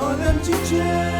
Alem çiçeği.